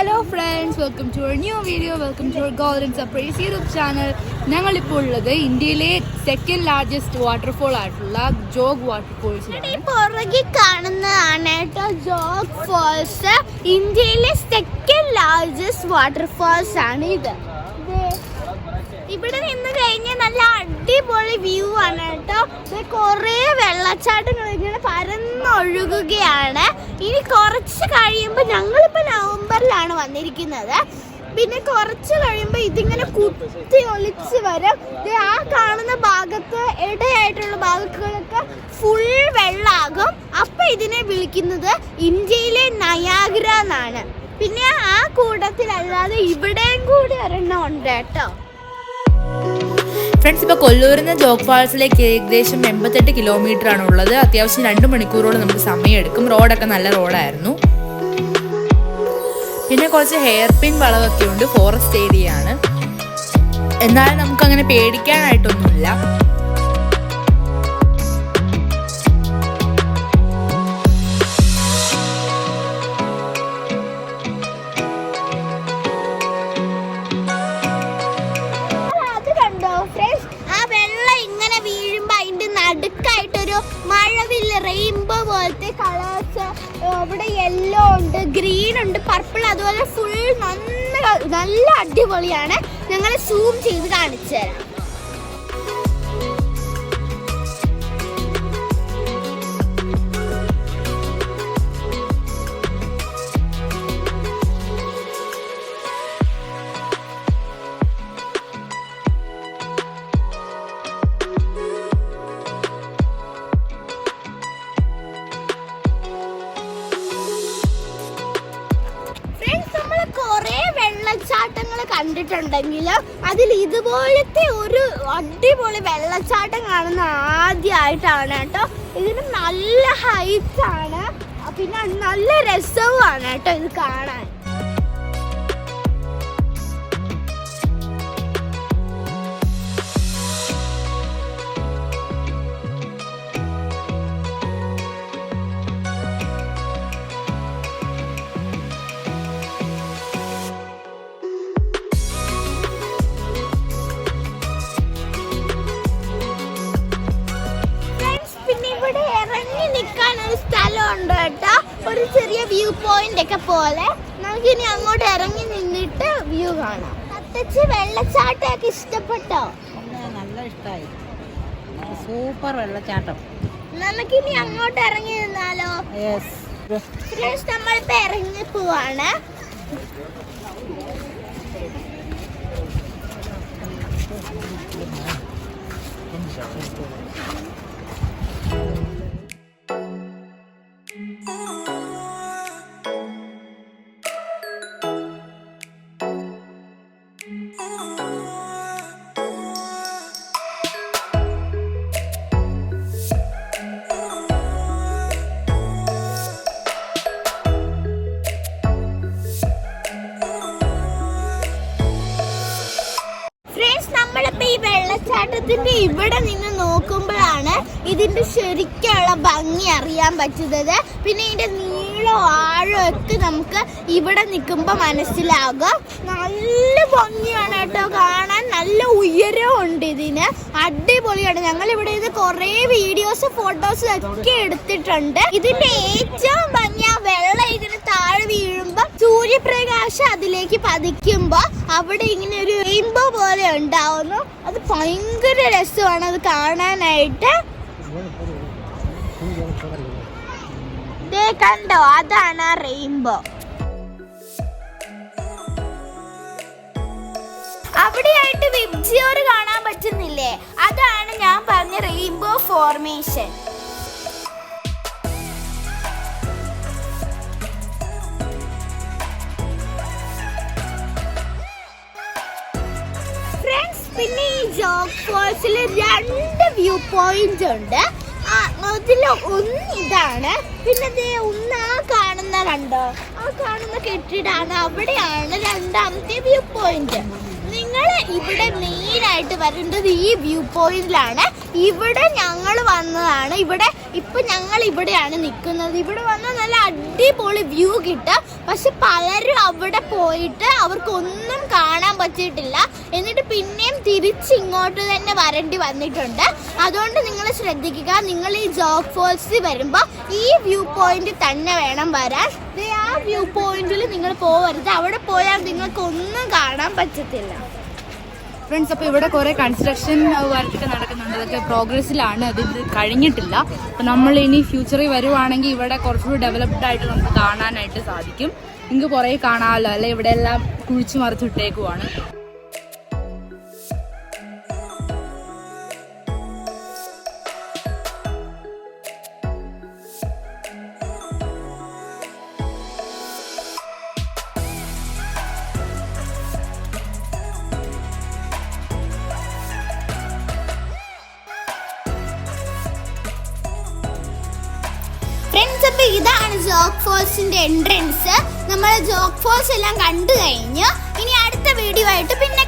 Hello friends welcome to our new video welcome to our golden surprise YouTube channel ഞങ്ങളിപ്പോൾ ഉള്ളത് ഇന്ത്യയിലെ second largest waterfall ആയിട്ടുള്ള Jog waterfalls പുറകെ പുറകിൽ കാണുന്നതാണ് കേട്ടോ ജോഗ് ഫോൾസ് ഇന്ത്യയിലെ സെക്കൻഡ് ലാർജസ്റ്റ് വാട്ടർഫോൾസ് ആണ് ഇത്. ഇവിടെ നിന്ന് കഴിഞ്ഞാൽ നല്ല അടിപൊളി വ്യൂ ആണ് കേട്ടോ. കുറേ വെള്ളച്ചാട്ടങ്ങൾ ഇങ്ങനെ പരന്നൊഴുകുകയാണ് ഇനി കുറച്ച് കഴിയുമ്പോൾ ഞങ്ങളിപ്പോൾ നവംബറിലാണ് വന്നിരിക്കുന്നത്. പിന്നെ കുറച്ച് കഴിയുമ്പോൾ ഇതിങ്ങനെ കുത്തി ഒലിച്ച് വരും. ആ കാണുന്ന ഭാഗത്ത് ഇടയായിട്ടുള്ള ഭാഗങ്ങളൊക്കെ ഫുൾ വെള്ളമാകും അപ്പൊ ഇതിനെ വിളിക്കുന്നത് ഇന്ത്യയിലെ നയാഗ്ര എന്നാണ്. പിന്നെ ആ കൂട്ടത്തിലല്ലാതെ ഇവിടെയും കൂടി ഒരെണ്ണം ഉണ്ട് കേട്ടോ. ഫ്രണ്ട്സ് ഇപ്പൊ കൊല്ലൂരിൽ നിന്ന് ജോഗ് ഫാൾസിലേക്ക് ഏകദേശം എൺപത്തെട്ട് കിലോമീറ്റർ ആണ് ഉള്ളത് അത്യാവശ്യം രണ്ട് മണിക്കൂറോളം നമുക്ക് സമയമെടുക്കും. റോഡൊക്കെ നല്ല റോഡായിരുന്നു. പിന്നെ കുറച്ച് ഹെയർ പിൻ വളവൊക്കെ ഉണ്ട് ഫോറസ്റ്റ് ഏരിയ ആണ്. എന്നാലും നമുക്ക് അങ്ങനെ പേടിക്കാനായിട്ടൊന്നുമില്ല. മഴവില്ല റെയിൻബോ പോലത്തെ കളേഴ്സ് ഇവിടെ യെല്ലോ ഉണ്ട് ഗ്രീൻ ഉണ്ട് പർപ്പിൾ അതുപോലെ ഫുൾ നല്ല നല്ല അടിപൊളിയാണ്. ഞങ്ങൾ സൂം ചെയ്ത് കാണിച്ചു തരാം. കണ്ടിട്ടുണ്ടെങ്കിലും അതിൽ ഇതുപോലത്തെ ഒരു അടിപൊളി വെള്ളച്ചാട്ടം കാണുന്ന ആദ്യമായിട്ടാണ് കേട്ടോ. ഇതിന് നല്ല ഹൈറ്റ് ആണ്. പിന്നെ നല്ല രസവുമാണ് കേട്ടോ ഇത് കാണാൻ. ഇറങ്ങി നിൽക്കാൻ ഒരു സ്ഥലമുണ്ട് കേട്ടോ. ഒരു ചെറിയ വ്യൂ പോയിന്റ് ഒക്കെ പോലെ. നമുക്ക് ഇനി അങ്ങോട്ട് ഇറങ്ങി നിന്നിട്ട് വ്യൂ കാണാം. അത്തച്ച് വെള്ളച്ചാട്ടമൊക്കെ ഇഷ്ടപ്പെട്ടോ? നല്ല ഇഷ്ടമായി സൂപ്പർ വെള്ളച്ചാട്ടം. നമുക്കിനി അങ്ങോട്ട് ഇറങ്ങി നിന്നാലോ? ഫ്രണ്ട്സ് നമ്മളിപ്പോ ഇറങ്ങി പോവാണ്. ഫ്രണ്ട്സ് വെള്ളച്ചാട്ടത്തിന്റെ ഇവിടെ നിന്ന് നോക്കുമ്പോഴാണ് ഇതിന്റെ ശരിക്കുള്ള ഭംഗി അറിയാൻ പറ്റുന്നത്. പിന്നെ ഇതിന്റെ നീളോ ആഴോ ഒക്കെ നമുക്ക് ഇവിടെ നിൽക്കുമ്പോൾ മനസ്സിലാകും. നല്ല ഭംഗിയാണ് കേട്ടോ കാണാൻ. നല്ല ഉയരവും ഉണ്ട് ഇതിന്. അടിപൊളിയാണ്. ഞങ്ങൾ ഇവിടെ ഇത് കുറേ വീഡിയോസ് ഫോട്ടോസ് ഒക്കെ എടുത്തിട്ടുണ്ട്. ഇതിന്റെ ഏറ്റവും ഭംഗി ആ വെള്ളം ഇതിന് താഴെ വീഴുമ്പോ സൂര്യപ്രകാശം അതിലേക്ക് പതിക്കുമ്പോ അവിടെ ഇങ്ങനെ ഒരു റെയിൻബോ പോലെ ഉണ്ടാവുന്നു. അത് ഭയങ്കര രസമാണ്. അത് കാണാനായിട്ട്. കണ്ടോ? അതാണ് ആ റെയിൻബോ അവിടെയായിട്ട് വിബ്ജിയോർ കാണാൻ പറ്റുന്നില്ലേ? അതാണ് ഞാൻ പറഞ്ഞ റെയിൻബോ ഫോർമേഷൻ പിന്നെ ഈ ജോഗ് ഫോൾസിൽ രണ്ട് വ്യൂ പോയിന്റ് ഉണ്ട്. അതിൽ ഒന്ന് ഇതാണ്. പിന്നെ ദേ ഒന്ന് ആ കാണുന്ന കണ്ടോ? ആ കാണുന്ന കെട്ടിടാണ്. അവിടെയാണ് രണ്ടാമത്തെ വ്യൂ പോയിന്റ്. നിങ്ങൾ ഇവിടെ മെയിൻ ആയിട്ട് വരേണ്ടത് ഈ വ്യൂ പോയിന്റിലാണ്. ഇവിടെ ഞങ്ങൾ വന്നതാണ്. ഇവിടെ ഇപ്പൊ ഞങ്ങൾ ഇവിടെയാണ് നിൽക്കുന്നത്. ഇവിടെ വന്നാൽ നല്ല അടിപൊളി വ്യൂ കിട്ടും. പക്ഷെ പലരും അവിടെ പോയിട്ട് അവർക്കൊന്നും കാണാൻ പറ്റിയിട്ടില്ല. എന്നിട്ട് പിന്നെയും തിരിച്ച് ഇങ്ങോട്ട് തന്നെ വരേണ്ടി വന്നിട്ടുണ്ട്. അതുകൊണ്ട് നിങ്ങൾ ശ്രദ്ധിക്കുക. നിങ്ങൾ ഈ ജോഗ് ഫോൾസിൽ വരുമ്പോൾ ഈ വ്യൂ പോയിന്റ് തന്നെ വേണം വരാൻ. ആ വ്യൂ പോയിന്റിൽ നിങ്ങൾ പോകരുത് അവിടെ പോയാൽ നിങ്ങൾക്ക് ഒന്നും കാണാൻ പറ്റത്തില്ല. ഫ്രണ്ട്സ് അപ്പോൾ ഇവിടെ കുറേ കൺസ്ട്രക്ഷൻ വർക്കൊക്കെ നടക്കുന്നുണ്ട്. അതൊക്കെ പ്രോഗ്രസ്സിലാണ് അത് ഇത് കഴിഞ്ഞിട്ടില്ല. അപ്പോൾ നമ്മൾ ഇനി ഫ്യൂച്ചറിൽ വരുവാണെങ്കിൽ ഇവിടെ കുറച്ചുകൂടി ഡെവലപ്ഡ് ആയിട്ട് നമുക്ക് കാണാനായിട്ട് സാധിക്കും. നിങ്ങൾക്ക് കുറേ കാണാമല്ലോ. അല്ലെ? ഇവിടെ എല്ലാം കുഴിച്ചു മറിച്ചിട്ടേക്കുവാണ് ഗൈസ് അപ്പൊ ഇതാണ് ജോക്ക് ഫോൾസിന്റെ എൻട്രൻസ് നമ്മൾ ജോക്ക് ഫോൾസ് എല്ലാം കണ്ടു കഴിഞ്ഞു. ഇനി അടുത്ത വീഡിയോ ആയിട്ട് പിന്നെ